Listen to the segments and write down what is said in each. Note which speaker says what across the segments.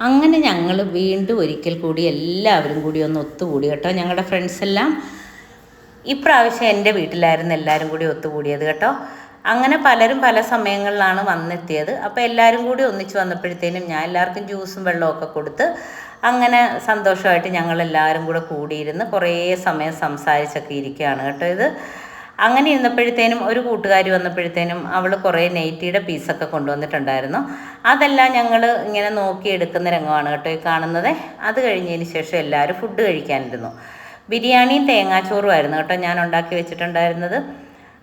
Speaker 1: അങ്ങനെ ഞങ്ങൾ വീണ്ടും ഒരിക്കൽ കൂടി എല്ലാവരും കൂടി ഒന്ന് ഒത്തുകൂടി കേട്ടോ. ഞങ്ങളുടെ ഫ്രണ്ട്സ് എല്ലാം ഇപ്രാവശ്യം എന്റെ വീട്ടിലായിരുന്നു എല്ലാവരും കൂടി ഒത്തുകൂടിയത് കേട്ടോ. അങ്ങനെ പലരും പല സമയങ്ങളിലാണ് വന്നെത്തിയത്. അപ്പോൾ എല്ലാവരും കൂടി ഒന്നിച്ച് വന്നപ്പോഴത്തേനും ഞാൻ എല്ലാവർക്കും ജ്യൂസും വെള്ളമൊക്കെ കൊടുത്ത് അങ്ങനെ സന്തോഷമായിട്ട് ഞങ്ങൾ എല്ലാവരും കൂടെ കൂടിയിരുന്ന് കുറേ സമയം സംസാരിച്ചൊക്കെ ഇരിക്കുകയാണ് കേട്ടോ ഇത്. അങ്ങനെ ഇരുന്നപ്പോഴത്തേനും ഒരു കൂട്ടുകാരി വന്നപ്പോഴത്തേനും അവൾ കുറേ നെയ്റ്റിയുടെ പീസൊക്കെ കൊണ്ടുവന്നിട്ടുണ്ടായിരുന്നു. അതെല്ലാം ഞങ്ങൾ ഇങ്ങനെ നോക്കി എടുക്കുന്ന രംഗമാണ് കേട്ടോ ഈ കാണുന്നത്. അത് കഴിഞ്ഞതിന് ശേഷം എല്ലാവരും ഫുഡ് കഴിക്കാനിരുന്നു. ബിരിയാണിയും തേങ്ങാച്ചോറുമായിരുന്നു കേട്ടോ ഞാൻ ഉണ്ടാക്കി വെച്ചിട്ടുണ്ടായിരുന്നത്.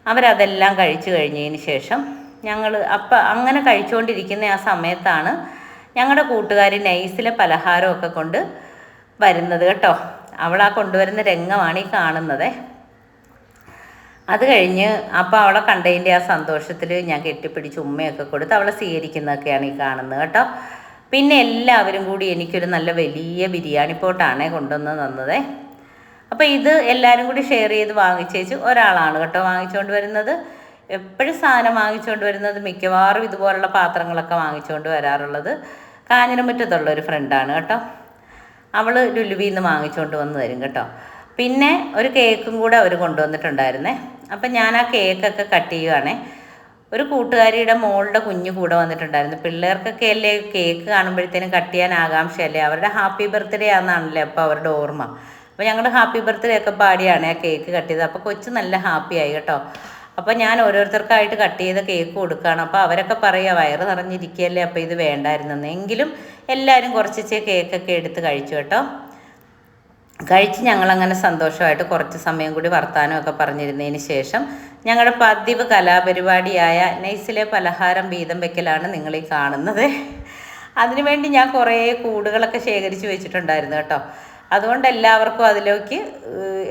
Speaker 1: അവരതെല്ലാം കഴിച്ചു കഴിഞ്ഞതിന് ശേഷം ഞങ്ങൾ അപ്പം അങ്ങനെ കഴിച്ചുകൊണ്ടിരിക്കുന്ന ആ സമയത്താണ് ഞങ്ങളുടെ കൂട്ടുകാരി നൈസിലെ പലഹാരമൊക്കെ കൊണ്ട് വരുന്നത് കേട്ടോ. അവൾ ആ കൊണ്ടുവരുന്ന രംഗമാണ് ഈ കാണുന്നത്. അത് കഴിഞ്ഞ് അപ്പോൾ അവളെ കണ്ടതിന്റെ ആ സന്തോഷത്തിൽ ഞാൻ കെട്ടിപ്പിടിച്ച് ഉമ്മയൊക്കെ കൊടുത്ത് അവളെ സ്വീകരിക്കുന്നതൊക്കെയാണ് ഈ കാണുന്നത് കേട്ടോ. പിന്നെ എല്ലാവരും കൂടി എനിക്കൊരു നല്ല വലിയ ബിരിയാണി പോട്ടാണേ കൊണ്ടുവന്ന് തന്നത്. അപ്പോൾ ഇത് എല്ലാവരും കൂടി ഷെയർ ചെയ്ത് വാങ്ങിച്ചേച്ച് ഒരാളാണ് കേട്ടോ വാങ്ങിച്ചുകൊണ്ട് വരുന്നത്. എപ്പോഴും സാധനം വാങ്ങിച്ചുകൊണ്ട് വരുന്നത് മിക്കവാറും ഇതുപോലുള്ള പാത്രങ്ങളൊക്കെ വാങ്ങിച്ചുകൊണ്ട് വരാറുള്ളത് കാഞ്ഞിരമുറ്റത്തുള്ള ഒരു ഫ്രണ്ടാണ് കേട്ടോ. അവൾ ലുലുവിൽ നിന്ന് വാങ്ങിച്ചുകൊണ്ട് വന്ന് തരും കേട്ടോ. പിന്നെ ഒരു കേക്കും കൂടെ അവർ കൊണ്ടുവന്നിട്ടുണ്ടായിരുന്നേ. അപ്പം ഞാൻ ആ കേക്കൊക്കെ കട്ട് ചെയ്യുവാണേ. ഒരു കൂട്ടുകാരിയുടെ മോളുടെ കുഞ്ഞു കൂടെ വന്നിട്ടുണ്ടായിരുന്നു. പിള്ളേർക്കൊക്കെ അല്ലേ കേക്ക് കാണുമ്പോഴത്തേനും കട്ട് ചെയ്യാൻ ആകാംക്ഷയല്ലേ? അവരുടെ ഹാപ്പി ബർത്ത്ഡേ ആണെന്നാണല്ലേ അപ്പോൾ അവരുടെ ഓർമ്മ. അപ്പോൾ ഞങ്ങളുടെ ഹാപ്പി ബർത്ത്ഡേ ഒക്കെ പാടിയാണ് ആ കേക്ക് കട്ട് ചെയ്തത്. അപ്പോൾ കൊച്ചു നല്ല ഹാപ്പി ആയി കേട്ടോ. അപ്പോൾ ഞാൻ ഓരോരുത്തർക്കായിട്ട് കട്ട് ചെയ്ത കേക്ക് കൊടുക്കുകയാണ് അപ്പോൾ അവരൊക്കെ പറയുക വയറ് നിറഞ്ഞിരിക്കുകയല്ലേ അപ്പോൾ ഇത് വേണ്ടായിരുന്നെന്ന്. എങ്കിലും എല്ലാവരും കുറച്ച് കേക്കൊക്കെ എടുത്ത് കഴിച്ചു കേട്ടോ. കഴിച്ച് ഞങ്ങളങ്ങനെ സന്തോഷമായിട്ട് കുറച്ച് സമയം കൂടി വർത്തമാനമൊക്കെ പറഞ്ഞിരുന്നതിന് ശേഷം ഞങ്ങളുടെ പതിവ് കലാപരിപാടിയായ നൈസിലെ പലഹാരം വീതം വെക്കലാണ് നിങ്ങൾ ഈ കാണുന്നത്. അതിനുവേണ്ടി ഞാൻ കുറേ കൂടുകളൊക്കെ ശേഖരിച്ച് വെച്ചിട്ടുണ്ടായിരുന്നു കേട്ടോ. അതുകൊണ്ട് എല്ലാവർക്കും അതിലേക്ക്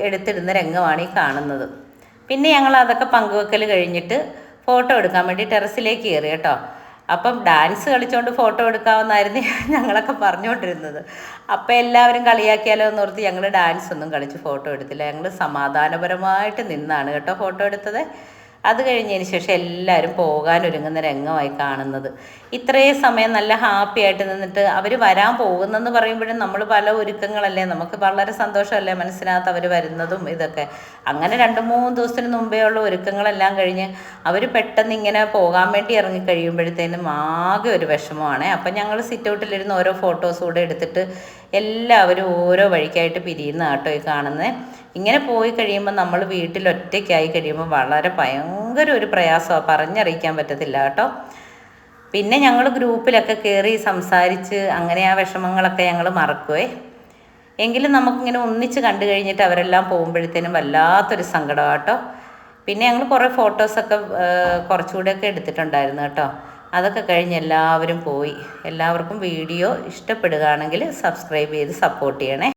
Speaker 1: എടുത്തിടുന്ന രംഗമാണ് ഈ കാണുന്നത്. പിന്നെ ഞങ്ങൾ അതൊക്കെ പങ്കുവെക്കൽ കഴിഞ്ഞിട്ട് ഫോട്ടോ എടുക്കാൻ വേണ്ടി ടെറസിലേക്ക് കയറി കേട്ടോ. അപ്പം ഡാൻസ് കളിച്ചുകൊണ്ട് ഫോട്ടോ എടുക്കാമെന്നായിരുന്നു ഞങ്ങളൊക്കെ പറഞ്ഞുകൊണ്ടിരുന്നത് അപ്പം എല്ലാവരും കളിയാക്കിയാലോ എന്ന് ഓർത്ത് ഞങ്ങൾ ഡാൻസ് ഒന്നും കളിച്ച് ഫോട്ടോ എടുത്തില്ല. ഞങ്ങൾ സമാധാനപരമായിട്ട് നിന്നാണ് കേട്ടോ ഫോട്ടോ എടുത്തത്. അത് കഴിഞ്ഞതിന് ശേഷം എല്ലാവരും പോകാനൊരുങ്ങുന്ന രംഗമായി കാണുന്നത്. ഇത്രയും സമയം നല്ല ഹാപ്പി ആയിട്ട് നിന്നിട്ട് അവർ വരാൻ പോകുന്നെന്ന് പറയുമ്പോഴും നമ്മൾ പല ഒരുക്കങ്ങളല്ലേ നമുക്ക് വളരെ സന്തോഷമല്ലേ മനസ്സിനകത്ത് അവർ വരുന്നതും ഇതൊക്കെ. അങ്ങനെ രണ്ട് മൂന്ന് ദിവസത്തിന് മുമ്പേ ഉള്ള ഒരുക്കങ്ങളെല്ലാം കഴിഞ്ഞ് അവർ പെട്ടെന്ന് ഇങ്ങനെ പോകാൻ വേണ്ടി ഇറങ്ങി കഴിയുമ്പോഴത്തേനും ആകെ ഒരു വിഷമമാണ്. അപ്പം ഞങ്ങൾ സിറ്റ് ഔട്ടിലിരുന്ന് ഓരോ ഫോട്ടോസ് കൂടെ എടുത്തിട്ട് എല്ലാവരും ഓരോ വഴിക്കായിട്ട് പിരിയുന്ന കേട്ടോ ഈ കാണുന്നത് ഇങ്ങനെ പോയി കഴിയുമ്പോൾ നമ്മൾ വീട്ടിൽ ഒറ്റയ്ക്കായി കഴിയുമ്പോൾ വളരെ ഭയങ്കര ഒരു പ്രയാസമാണ് പറഞ്ഞറിയിക്കാൻ പറ്റത്തില്ല കേട്ടോ. പിന്നെ ഞങ്ങൾ ഗ്രൂപ്പിലൊക്കെ കയറി സംസാരിച്ച് അങ്ങനെ ആ വിഷമങ്ങളൊക്കെ ഞങ്ങൾ മറക്കുവേ. എങ്കിലും നമുക്കിങ്ങനെ ഒന്നിച്ച് കണ്ടു കഴിഞ്ഞിട്ട് അവരെല്ലാം പോകുമ്പോഴത്തേനും വല്ലാത്തൊരു സങ്കടം കേട്ടോ. പിന്നെ ഞങ്ങൾ കുറേ ഫോട്ടോസൊക്കെ കുറച്ചുകൂടെയൊക്കെ എടുത്തിട്ടുണ്ടായിരുന്നു കേട്ടോ. അതൊക്കെ കഴിഞ്ഞ് എല്ലാവരും പോയി. എല്ലാവർക്കും വീഡിയോ ഇഷ്ടപ്പെടുകയാണെങ്കിൽ സബ്സ്ക്രൈബ് ചെയ്ത് സപ്പോർട്ട് ചെയ്യണേ.